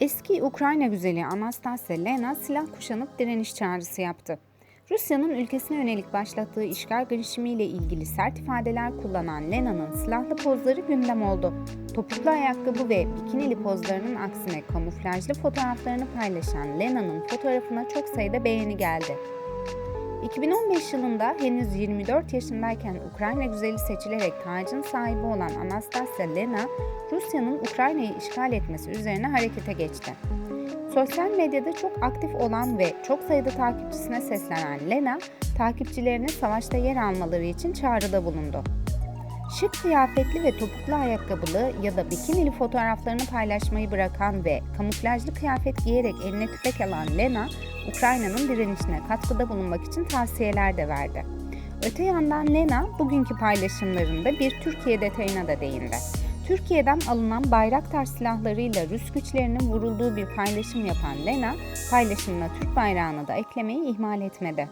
Eski Ukrayna güzeli Anastasia Lena silah kuşanıp direniş çağrısı yaptı. Rusya'nın ülkesine yönelik başlattığı işgal girişimiyle ilgili sert ifadeler kullanan Lena'nın silahlı pozları gündem oldu. Topuklu ayakkabı ve bikinili pozlarının aksine kamuflajlı fotoğraflarını paylaşan Lena'nın fotoğrafına çok sayıda beğeni geldi. 2015 yılında henüz 24 yaşındayken Ukrayna güzeli seçilerek tacın sahibi olan Anastasia Lena, Rusya'nın Ukrayna'yı işgal etmesi üzerine harekete geçti. Sosyal medyada çok aktif olan ve çok sayıda takipçisine seslenen Lena, takipçilerine savaşta yer almaları için çağrıda bulundu. Şık kıyafetli ve topuklu ayakkabılı ya da bikinili fotoğraflarını paylaşmayı bırakan ve kamuflajlı kıyafet giyerek eline tüfek alan Lena, Ukrayna'nın direnişine katkıda bulunmak için tavsiyeler de verdi. Öte yandan Lena bugünkü paylaşımlarında bir Türkiye detayına da değindi. Türkiye'den alınan Bayraktar silahlarıyla Rus güçlerinin vurulduğu bir paylaşım yapan Lena, paylaşımına Türk bayrağını da eklemeyi ihmal etmedi.